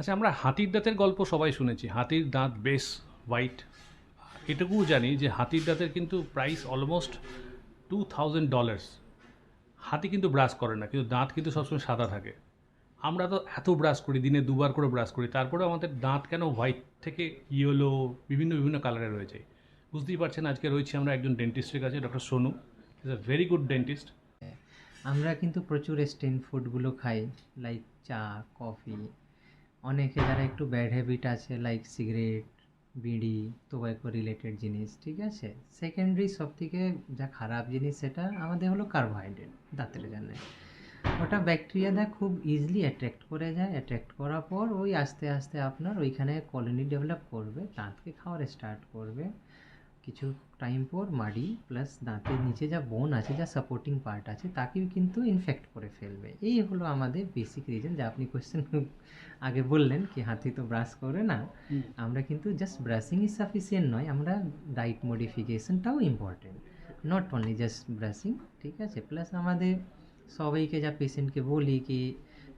আচ্ছা আমরা হাতির দাঁতের গল্প সবাই শুনেছি। হাতির দাঁত বেশ হোয়াইট এটুকুও জানি যে হাতির দাঁতের কিন্তু price almost two thousand dollars হাতি কিন্তু ব্রাশ করে না, কিন্তু দাঁত কিন্তু সবসময় সাদা থাকে। আমরা তো এত ব্রাশ করি, দিনে দুবার করে ব্রাশ করি তারপরে আমাদের দাঁত কেন হোয়াইট থেকে ইয়েলো বিভিন্ন বিভিন্ন কালারে রয়েছে। বুঝতেই পারছেন, আজকে রয়েছি আমরা একজন ডেন্টিস্টের কাছে doctor Sonu. Is a very good dentist আমরা কিন্তু প্রচুর স্টেন ফুডগুলো খাই লাইক চা কফি অনেকে যারা একটু ব্যাড হ্যাবিট আছে লাইক সিগারেট বিড়ি টোব্যাকো রিলেটেড জিনিস, ঠিক আছে? সেকেন্ডারি সব থেকে যা খারাপ জিনিস সেটা আমাদের হলো কার্বোহাইড্রেট দাঁতের জন্য। ওটা ব্যাকটেরিয়াটা খুব ইজিলি অ্যাট্রাক্ট করে যায়। অ্যাট্রাক্ট করার পর ওই আস্তে আস্তে আপনার ওইখানে কলোনি ডেভেলপ করবে, দাঁতকে খাওয়ার স্টার্ট করবে। কিছু টাইম পর মাড়ি প্লাস দাঁতের নিচে যা বোন আছে যা সাপোর্টিং পার্ট আছে তাকেও কিন্তু ইনফেক্ট করে ফেলবে। এই হলো আমাদের বেসিক রিজন যা আপনি কোয়েশ্চেন আগে বললেন কি হাতি তো ব্রাশ করে না। আমরা কিন্তু জাস্ট ব্রাশিং ইজ সাফিসিয়েন্ট নয় আমরা diet মডিফিকেশনটাও important not only just brushing ঠিক আছে? প্লাস আমাদের সবাইকে যা পেশেন্টকে বলি কি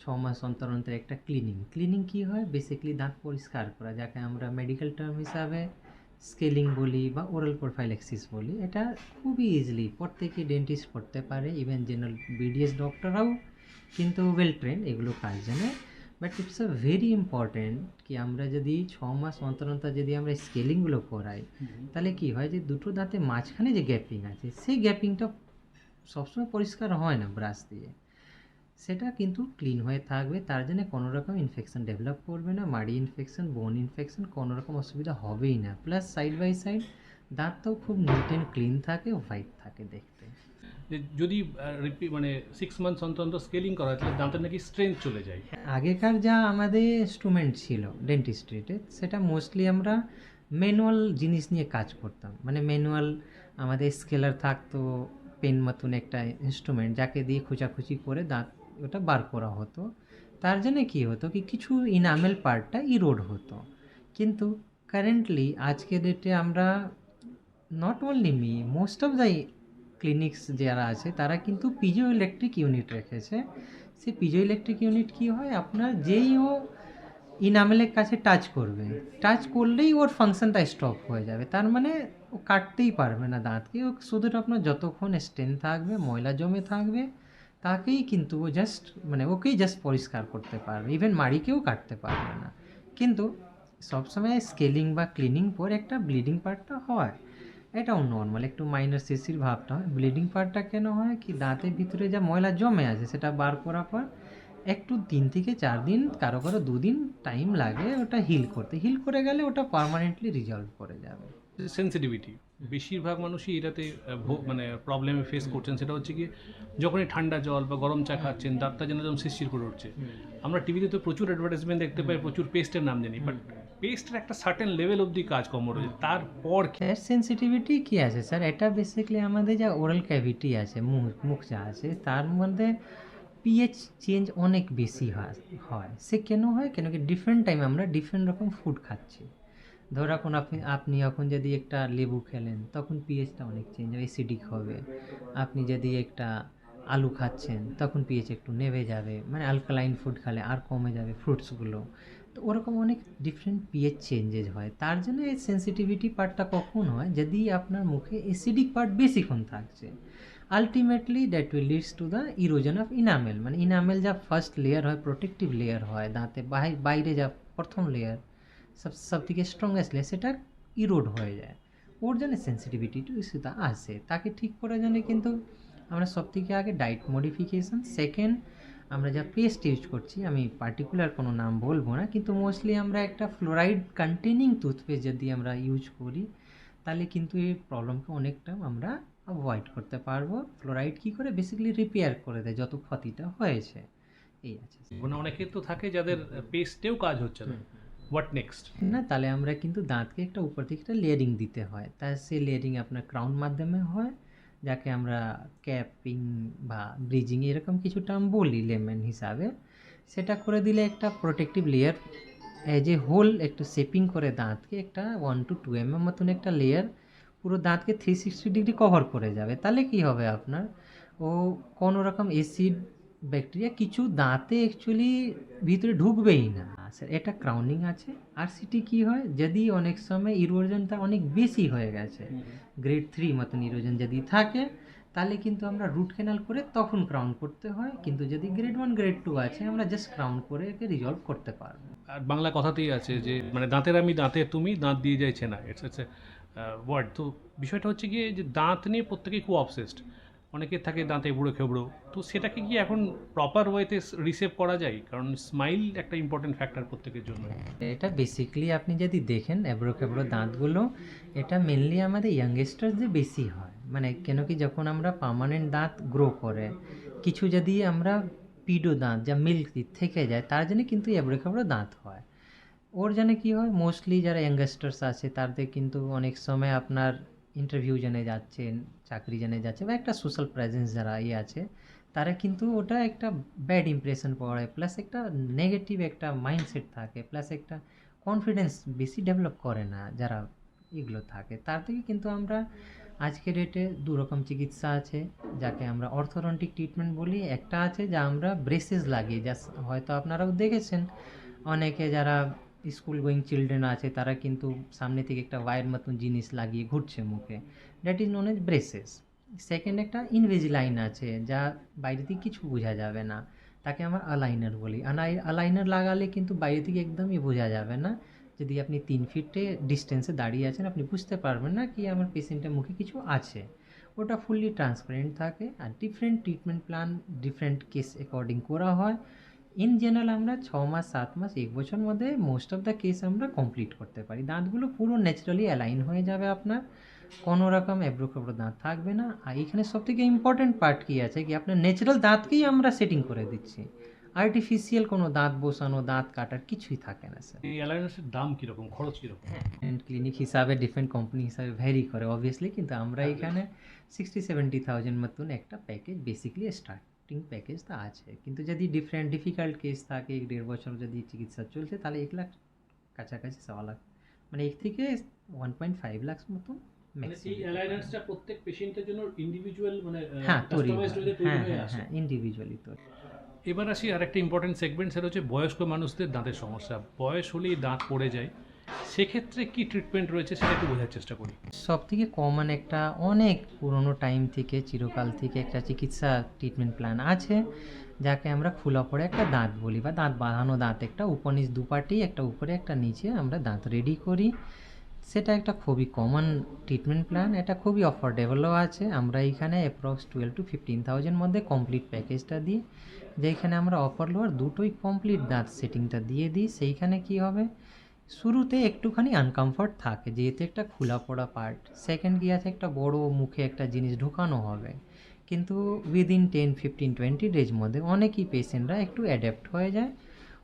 ছ মাস অন্তর অন্তর একটা ক্লিনিং ক্লিনিং কী হয়? বেসিক্যালি দাঁত পরিষ্কার করা যাকে আমরা মেডিকেল টার্ম হিসাবে স্কেলিং বলি বা ওরাল প্রোফাইল এক্সিস বলি এটা খুবই ইজিলি প্রত্যেকে ডেন্টিস্ট করতে পারে ইভেন জেনারেল বিডিএস ডক্টররাও কিন্তু ওয়েল ট্রেন এগুলো কাজ জানে। But it's a very important কি আমরা যদি ছ মাস অন্তর অন্তর যদি আমরা স্কেলিংগুলো করাই তাহলে কি হয় যে দুটো দাঁতে মাঝখানে যে গ্যাপিং আছে সেই গ্যাপিংটা সবসময় পরিষ্কার হয় না ব্রাশ দিয়ে। সেটা কিন্তু ক্লিন হয়ে থাকবে তার জন্য কোনো রকম ইনফেকশন ডেভেলপ করবে না মাড়ি ইনফেকশন বোন ইনফেকশন কোনো রকম অসুবিধা হবেই না। প্লাস সাইড বাই সাইড দাঁতটাও খুব নিট অ্যান্ড ক্লিন থাকে হোয়াইট থাকে দেখতে। যদি মানে সিক্স মান্থস অন্তর অন্তর স্কেলিং করা হয় তাহলে দাঁতের নাকি স্ট্রেংথ চলে যায়। আগেকার যা আমাদের ইনস্ট্রুমেন্ট ছিল ডেন্টিস্ট্রিতে সেটা মোস্টলি আমরা ম্যানুয়াল জিনিস নিয়ে কাজ করতাম। মানে ম্যানুয়াল আমাদের স্কেলার থাকতো পেন মতন একটা ইনস্ট্রুমেন্ট যাকে দিয়ে খোঁচাখুচি করে দাঁত ওটা বার করা হতো। তার জন্য কী হতো কি কিছু ইনামেল পার্টটা ইরোড হতো। কিন্তু কারেন্টলি আজকে ডেটে আমরা not only me most of the clinics যারা আছে, তারা কিন্তু পিজো ইলেকট্রিক ইউনিট রেখেছে। সেই পিজো ইলেকট্রিক ইউনিট কি হয়? আপনার যেই ও ইনামেলের কাছে টাচ করবে টাচ করলেই ওর ফাংশনটা স্টপ হয়ে যাবে। তার মানে ও কাটতেই পারবে না দাঁতকে। ও শুধু আপনার যতক্ষণ স্টেন থাকবে, ময়লা জমে থাকবে তাকেই কিন্তু ও জাস্ট মানে ওকেই জাস্ট পরিষ্কার করতে পারবে। ইভেন মাড়িকেও কাটতে পারবে না। কিন্তু সবসময় স্কেলিং বা ক্লিনিং পর একটা ব্লিডিং পার্টটা হয়। এটাও নর্মাল একটু মাইনার সিসির ভাবটা হয়। ব্লিডিং পার্টটা কেন হয় কি, দাঁতের ভিতরে যা ময়লা জমে আছে, সেটা বার করার পর একটু তিন থেকে চার দিন, কারও কারও দুদিন টাইম লাগে ওটা হিল করতে। হিল করে গেলে ওটা পার্মানেন্টলি রিজলভ করে যাবে। সেন্সিটিভিটি বেশিরভাগ মানুষই এটাতে মানে প্রবলেমে ফেস করছেন। সেটা হচ্ছে কি যখনই ঠান্ডা জল বা গরম চা খাচ্ছেন দাঁতটা যেন যেমন শিরশির করে উঠছে। আমরা টিভিতে তো প্রচুর অ্যাডভার্টাইজমেন্ট দেখতে পাই প্রচুর পেস্টের নাম জানি। বাট পেস্টের একটা সার্টেন লেভেল অবধি কাজকর্ম রয়েছে তারপর গ্যাস সেন্সিটিভিটি কী আছে স্যার এটা বেসিক্যালি আমাদের যা ওরাল ক্যাভিটি আছে মুখ মুখ যা আছে তার মধ্যে পিএইচ চেঞ্জ অনেক বেশি হয় হয়। সে কেন হয়? কেন কি ডিফারেন্ট টাইমে আমরা ডিফারেন্ট রকম ফুড খাচ্ছি। ধর এখন আপনি আপনি এখন যদি একটা লেবু খেলেন, তখন পিএইচটা অনেক চেঞ্জ হবে অ্যাসিডিক হবে। আপনি যদি একটা আলু খাচ্ছেন, তখন পিএইচ একটু নেমে যাবে। মানে আলকালাইন ফুড খেলে আর কমে যাবে ফ্রুটসগুলো তো ওরকম অনেক ডিফারেন্ট পিএইচ চেঞ্জেস হয়। তার জন্য এই সেন্সিটিভিটি পার্টটা কখন হয়? যদি আপনার মুখে অ্যাসিডিক পার্ট বেশিক্ষণ থাকছে ultimately that will leads to the erosion of enamel মানে ইনামেল যা ফার্স্ট লেয়ার হয় প্রোটেক্টিভ লেয়ার হয়, দাঁতে বাই- বাইরে যা প্রথম লেয়ার সব সব থেকে স্ট্রংগেস্ট লেয়ার সেটা ইরোড হয়ে যায়। ওর জন্য সেন্সিটিভিটি টু ইস্যুটা আসে তাকে ঠিক করার জন্য কিন্তু আমরা সব থেকে আগে ডায়েট মডিফিকেশন সেকেন্ড আমরা যা পেস্ট ইউজ করছি আমি পার্টিকুলার কোনো নাম বলব না কিন্তু মোস্টলি আমরা একটা ফ্লোরাইড কন্টেনিং টুথপেস্ট যদি আমরা ইউজ করি তাহলে কিন্তু এই প্রবলেমকে অনেকটা আমরা অ্যাভয়েড করতে পারব। ফ্লোরাইড কী করে? বেসিক্যালি রিপেয়ার করে দেয় যত ক্ষতিটা হয়েছে। এই আছে। অনেকে তো থাকে যাদের পেস্টেও কাজ হচ্ছে না। হোয়াট নেক্সট না, তাহলে আমরা কিন্তু দাঁতকে একটা উপর থেকে একটা লেয়ারিং দিতে হয়। তার সেই লেয়ারিং আপনার ক্রাউন মাধ্যমে হয়, যাকে আমরা ক্যাপিং বা ব্রিজিং এরকম কিছু টার্ম বলি লেমন হিসাবে। সেটা করে দিলে একটা protective layer as a whole একটু শেপিং করে দাঁতকে একটা one to two M M মতন একটা লেয়ার পুরো দাঁতকে থ্রি সিক্সটি ডিগ্রি কভার করে যাবে। তাহলে কি হবে আপনার? ও কোনো রকম অ্যাসিড ব্যাকটেরিয়া কিছু দাঁতে অ্যাকচুয়ালি ভিতরে ঢুকবেই না। স্যার এটা ক্রাউনিং আছে। আর সিটি কি হয়? যদি অনেক সময় ইরোজনটা অনেক বেশি হয়ে গেছে গ্রেড থ্রি মতন ইরোজন যদি থাকে তাহলে কিন্তু আমরা রুট ক্যানাল করে তখন ক্রাউন করতে হয়। কিন্তু যদি গ্রেড ওয়ান গ্রেড টু আছে আমরা জাস্ট ক্রাউন করে একে রিজলভ করতে পারব। আর বাংলা কথাতেই আছে যে মানে দাঁতের আমি দাঁতে তুমি দাঁত দিয়ে যাইছে না। ইটস ইটস ওয়ার্ড তো বিষয়টা হচ্ছে গিয়ে যে দাঁত নিয়ে প্রত্যেকেই খুব অবসেসড অনেকের থাকে দাঁতে বুড়ো খেবড়ো। তো সেটাকে কি এখন প্রপার ওয়েতে রিসেভ করা যায়? কারণ স্মাইল একটা ইম্পর্টেন্ট ফ্যাক্টর প্রত্যেকের জন্য। এটা বেসিক্যালি আপনি যদি দেখেন এবড়ো খেবড়ো দাঁতগুলো, এটা মেনলি আমাদের ইয়াংস্টারদের বেশি হয়। মানে কেন কি যখন আমরা পার্মানেন্ট দাঁত গ্রো করে, কিছু যদি আমরা পিডো দাঁত যা মিল্ক থেকে যায়, তার জন্য কিন্তু এবড়ো খেবড়ো দাঁত হয়। ওর জন্য কি হয়? মোস্টলি যারা ইয়াংস্টার্স আছে, তাদের কিন্তু অনেক সময় আপনার ইন্টারভিউ জেনে যাচ্ছেন, চাকরি জেনে যাচ্ছে বা একটা সোশ্যাল প্রেজেন্স যারা ইয়ে আছে, তারা কিন্তু ওটা একটা ব্যাড ইমপ্রেশন পড়ে প্লাস একটা নেগেটিভ একটা মাইন্ডসেট থাকে প্লাস একটা কনফিডেন্স বেশি ডেভেলপ করে না যারা এগুলো থাকে। তার থেকে কিন্তু আমরা আজকের ডেটে দু রকম চিকিৎসা আছে, যাকে আমরা অর্থোডন্টিক ট্রিটমেন্ট বলি। একটা আছে যা আমরা ব্রেসেস লাগিয়ে যা হয়তো আপনারাও দেখেছেন, অনেকে যারা স্কুল গোয়িং চিলড্রেন আছে, তারা কিন্তু সামনে থেকে একটা ওয়ার মতন জিনিস লাগিয়ে ঘুরছে মুখে। That is known as braces second একটা ইনভেজিলাইন আছে, যা বাইরে থেকে কিছু বোঝা যাবে না। তাকে আমরা আলাইনার বলি। আলাইনার লাগালে কিন্তু বাইরে থেকে একদমই বোঝা যাবে না। যদি আপনি তিন ফিটে ডিস্টেন্সে দাঁড়িয়ে আছেন, আপনি বুঝতে পারবেন না কি আমার পেশেন্টের মুখে কিছু আছে। ওটা ফুললি ট্রান্সপারেন্ট থাকে আর different treatment plan different case according করা হয়। ইন জেনারেল আমরা ছ মাস সাত মাস এক বছর মধ্যে মোস্ট অফ দ্য কেস আমরা কমপ্লিট করতে পারি। দাঁতগুলো পুরো ন্যাচারালি অ্যালাইন হয়ে যাবে আপনার। কোনো রকম এবড়ো দাঁত থাকবে না। আর এখানে সব থেকে ইম্পর্টেন্ট পার্ট কী আছে কি? আপনার ন্যাচারাল দাঁতকেই আমরা সেটিং করে দিচ্ছি। আর্টিফিশিয়াল কোনো দাঁত বসানো দাঁত কাটার কিছুই থাকে না স্যার এই অ্যালায়েন্সের দাম কীরকম? খরচ কীরকম? অ্যান্ড ক্লিনিক হিসাবে ডিফারেন্ট কোম্পানি হিসাবে ভ্যারি করে অবভিয়াসলি কিন্তু আমরা এখানে সিক্সটি সেভেন্টি থাউজেন্ড মতন একটা প্যাকেজ বেসিক্যালি স্টার্টিং প্যাকেজটা আছে। কিন্তু যদি ডিফারেন্ট ডিফিকাল্ট কেস থাকে এক দেড় বছর যদি চিকিৎসা চলছে তাহলে এক লাখ কাছাকাছি সওয়া লাখ। মানে এক থেকে ওয়ান পয়েন্ট ফাইভ লাখ মতন মানে এই অ্যালায়েন্সটা প্রত্যেক পেশেন্টের জন্য ইন্ডিভিজুয়াল মানে হ্যাঁ তৈরি হয়। তৈরি হ্যাঁ হ্যাঁ হ্যাঁ ইন্ডিভিজুয়ালি তৈরি। এবার আসি আরেকটা ইম্পর্টেন্ট সেগমেন্ট সেটা হচ্ছে বয়স্ক মানুষদের দাঁতের সমস্যা। বয়স হলেই দাঁত পড়ে যায়। সেক্ষেত্রে কি ট্রিটমেন্ট রয়েছে সেটা একটু বোঝার চেষ্টা করি। সব থেকে কমন একটা অনেক পুরনো টাইম থেকে, চিরকাল থেকে একটা চিকিৎসা ট্রিটমেন্ট প্ল্যান আছে, যাকে আমরা খোলা পড়ে একটা দাঁত বলি বা দাঁত বাঁধানো দাঁত। একটা উপনিচ দুপাটি, একটা উপরে, একটা নিচে আমরা দাঁত রেডি করি। সেটা একটা খুবই কমন ট্রিটমেন্ট প্ল্যান এটা খুবই অফোর্ডেবলও আছে। আমরা এখানে approx twelve to fifteen thousand মধ্যে কমপ্লিট প্যাকেজটা দিই, যেখানে আমরা অফার লোয়ার দুটোই কমপ্লিট দাঁত সেটিংটা দিয়ে দিই। সেইখানে কি হবে? শুরুতে একটুখানি আনকমফর্ট থাকে, যেহেতু একটা খোলা পড়া পার্ট সেকেন্ড আছে একটা বড় মুখে একটা জিনিস ঢুকানো হবে। কিন্তু within ten fifteen twenty days মধ্যে অনেকই পেশেন্টরা একটু অ্যাডাপ্ট হয়ে যায়।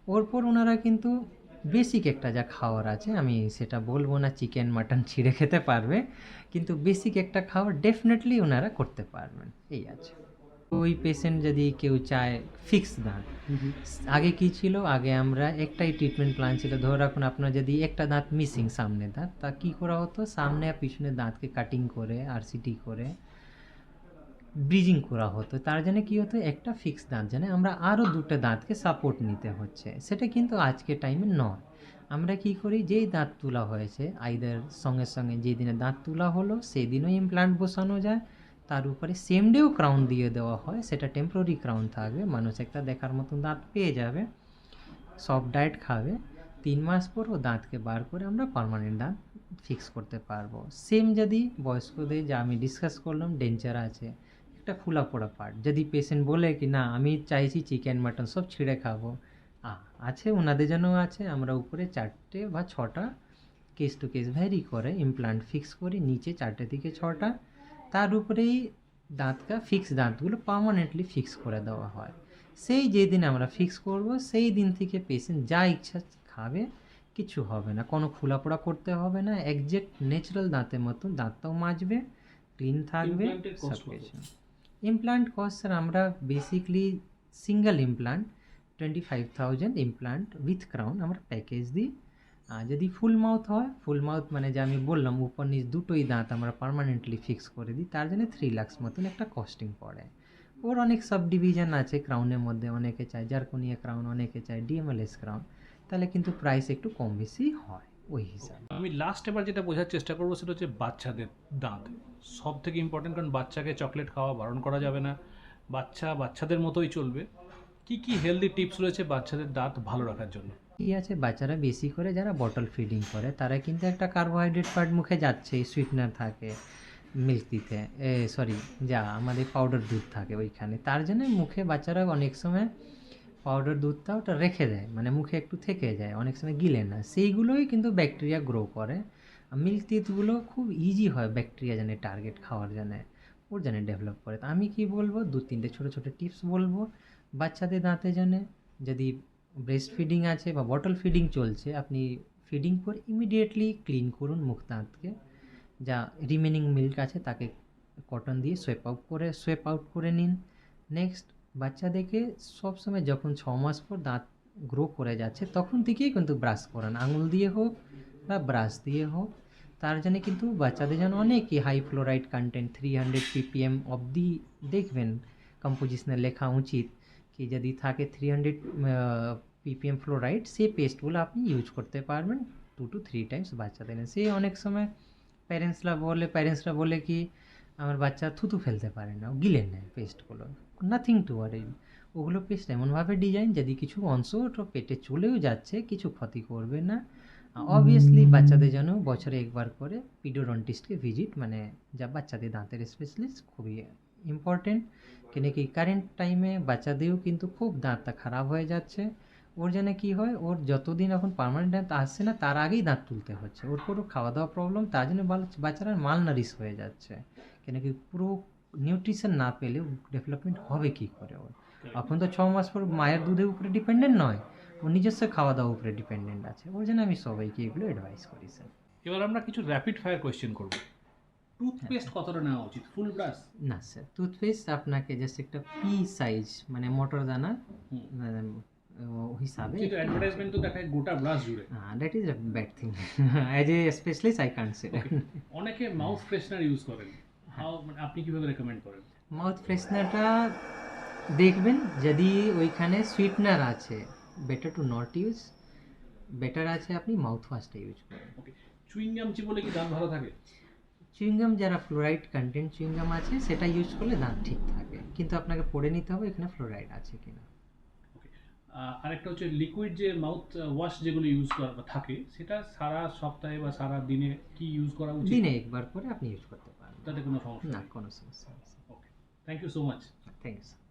ওর পর ওনারা কিন্তু বেসিক একটা যা খাওয়ার আছে, আমি সেটা বলব না চিকেন মাটন ছিঁড়ে খেতে পারবে, কিন্তু বেসিক একটা খাবার ডেফিনেটলি ওনারা করতে পারবেন। এই আছে। ওই পেশেন্ট যদি কেউ চায় ফিক্স দাঁত আগে কি ছিল? আগে আমরা একটাই ট্রিটমেন্ট প্ল্যান ছিল। ধরে রাখুন আপনার যদি একটা দাঁত মিসিং সামনে দাঁত তা কি করা হতো? সামনে আর পিছনে দাঁতকে কাটিং করে আর সিটি করে ব্রিজিং করা হতো। তার জন্য কি হতো? একটা ফিক্স দাঁত জানে আমরা আরও দুটো দাঁতকে সাপোর্ট নিতে হচ্ছে। সেটা কিন্তু আজকে টাইমে নয়। আমরা কি করি? যেই দাঁত তোলা হয়েছে আইদার সঙ্গে সঙ্গে যেই দিনে দাঁত তোলা হলো সেই দিনও ইমপ্লান্ট বসানো যায়। তার উপরে সেম ডেও ক্রাউন দিয়ে দেওয়া হয়, সেটা টেম্পোরারি ক্রাউন থাকবে, মানুষ একটা দেখার মতন দাঁত পেয়ে যাবে সফট ডায়েট খাবে, তিন মাস পর ও দাঁতকে বার করে আমরা পার্মানেন্ট দাঁত ফিক্স করতে পারব। সেম যদি বয়স্কদের, যা আমি ডিসকাস করলাম ডেঞ্চার আছে, একটা খোলা পড়া পার্ট যদি পেশেন্ট বলে কি, না, আমি চাইছি চিকেন মাটন সব ছিঁড়ে খাব। আছে ওনাদের জন্য আছে, আমরা উপরে চারটে বা ছটা কেস টু কেস ভ্যারি করে ইমপ্লান্ট ফিক্স করি, নিচে চারটে থেকে ছটা তার উপরেই দাঁতটা ফিক্স দাঁতগুলো পার্মানেন্টলি ফিক্স করে দেওয়া হয়। সেই যেদিন আমরা ফিক্স করব সেই দিন থেকে পেশেন্ট যা ইচ্ছা খাবে কিছু হবে না। কোনো খোলাপোড়া করতে হবে না। একজ্যাক্ট ন্যাচারাল দাঁতের মতো দাঁতটাও মাজবে ক্লিন থাকবে Implant-এর সব কিছু। ইমপ্লান্ট কস্ট স্যার আমরা basically single implant twenty five thousand implant with crown আমরা প্যাকেজ দিই। যদি ফুল মাউথ হয় ফুল মাউথ মানে যে আমি বললাম, উপর নিচ দুটোই দাঁত আমরা পার্মানেন্টলি ফিক্স করে দিই, তার জন্য থ্রি লাক্স মতন একটা কস্টিং পড়ে। ওর অনেক সাব ডিভিশন আছে ক্রাউনের মধ্যে অনেকে চায় জারকোনিয়া ক্রাউন অনেকে চায় ডিএমএলএস ক্রাউন তাহলে কিন্তু প্রাইস একটু কম বেশি হয় ওই হিসাবে। আমি লাস্ট এবার যেটা বোঝার চেষ্টা করব, সেটা হচ্ছে বাচ্চাদের দাঁত। সব থেকে ইম্পর্টেন্ট কারণ বাচ্চাকে চকলেট খাওয়া বারণ করা যাবে না। বাচ্চা বাচ্চাদের মতোই চলবে। কি কি হেলদি টিপস রয়েছে বাচ্চাদের দাঁত ভালো রাখার জন্য? কি আছে? বাচ্চারা বেশি করে যারা বটল ফিডিং করে, তারা কিন্তু একটা কার্বোহাইড্রেট পার্ট মুখে যাচ্ছে সুইটনার থাকে মিল্ক দিতে। এ সরি যা আমাদের পাউডার দুধ থাকে ওইখানে। তার জন্য মুখে বাচ্চারা অনেক সময় পাউডার দুধটা ওটা রেখে দেয় মানে মুখে একটু থেকে যায়, অনেক সময় গিলে না। সেইগুলোই কিন্তু ব্যাকটেরিয়া গ্রো করে। মিল্ক টিথগুলো খুব ইজি হয় ব্যাকটেরিয়া জানে টার্গেট খাওয়ার জন্য, ওর জন্য ডেভেলপ করে। তো আমি কি বলব? দু তিনটে ছোটো ছোটো টিপস বলব বাচ্চাদের দাঁতের জন্য। যদি ব্রেস্ট ফিডিং আছে বা বটল ফিডিং চলছে, আপনি ফিডিং পর ইমিডিয়েটলি ক্লিন করুন মুখ দাঁতকে যা রিমেনিং মিল্ক আছে তাকে কটন দিয়ে সোয়েপ আউট করে সোয়েপ আউট করে নিন। নেক্সট বাচ্চাদেরকে সবসময় যখন ছ মাস পর দাঁত গ্রো করে যাচ্ছে, তখন থেকেই কিন্তু ব্রাশ করান। আঙুল দিয়ে হোক বা ব্রাশ দিয়ে হোক, তার জন্য কিন্তু বাচ্চাদের জন্য অনেকই high fluoride content three hundred PPM অবধি দেখবেন। কম্পোজিশনে লেখা উচিত। কি যদি থাকে থ্রি হান্ড্রেড পিপিএম ফ্লোরাইড সেই পেস্টগুলো আপনি ইউজ করতে পারবেন টু টু থ্রি টাইমস বাচ্চাদের সে অনেক সময় প্যারেন্টসরা বলে প্যারেন্টসরা বলে কি আমার বাচ্চা থুতু ফেলতে পারে না গিলে নেয় পেস্টগুলো নাথিং টু আর ওগুলো পেস্ট এমনভাবে ডিজাইন যদি কিছু অংশ ওটা পেটে চলেও যাচ্ছে কিছু ক্ষতি করবে না অবভিয়াসলি বাচ্চাদের জন্য বছরে একবার করে পিডোডন্টিস্টকে ভিজিট মানে যা বাচ্চাদের দাঁতের স্পেশালিস্ট খুবই ইম্পর্টেন্ট কেন কি কারেন্ট টাইমে বাচ্চাদেরও কিন্তু খুব দাঁতটা খারাপ হয়ে যাচ্ছে। ওর জন্য কী হয়, ওর যতদিন এখন পার্মানেন্ট দাঁত আসছে না, তার আগেই দাঁত তুলতে হচ্ছে। ওর পুরো খাওয়া দাওয়া প্রবলেম তার জন্য বাচ্চারা মাল নারিশ হয়ে যাচ্ছে। কেন কি পুরো নিউট্রিশন না পেলে ডেভেলপমেন্ট হবে কি করে ওর? এখন তো ছ মাস পর মায়ের দুধের উপরে ডিপেন্ডেন্ট নয় ও নিজস্ব খাওয়া দাওয়ার উপরে ডিপেন্ডেন্ট আছে। ওর জন্য আমি সবাইকে এগুলো অ্যাডভাইস করি স্যার এবার আমরা কিছু র্যাপিড ফায়ার কোয়েশ্চেন করব। টুথপেস্ট কতটা নেওয়া উচিত? ফুল ব্রাশ না স্যার টুথপেস্ট আপনাকে জাস্ট একটা পি সাইজ মানে মোটর দানা হিসাবে কিন্তু অ্যাডভার্টাইজমেন্ট তো দেখায় গোটা ব্রাশ জুড়ে। That is a bad thing as a specialist I can't say অনেকে মাউথ ফ্রেশনার ইউজ করেন। হাউ মানে আপনি কীভাবে রেকমেন্ড করেন? মাউথ ফ্রেশনারটা দেখবেন যদি ওইখানে সুইটনার আছে better to not use better আছে আপনি মাউথ ওয়াশটা ইউজ করেন। ওকে চুইংগাম চিবলে কি দাঁত ভালো থাকে? চুইংগাম যারা ফ্লোরাইড কন্টেন্ট চুইংগাম আছে সেটা ইউজ করলে দাঁত ঠিক থাকে। কিন্তু আপনাকে পড়ে নিতে হবে এখানে ফ্লোরাইড আছে কিনা। ওকে আরেকটা হচ্ছে লিকুইড যে মাউথ ওয়াশ যেগুলো ইউজ করা থাকে সেটা সারা সপ্তাহে বা সারা দিনে কি ইউজ করা উচিত? দিনে একবার করে আপনি ইউজ করতে পারেন তাতে কোনো সমস্যা না কোনো সমস্যা okay thank you so much thank you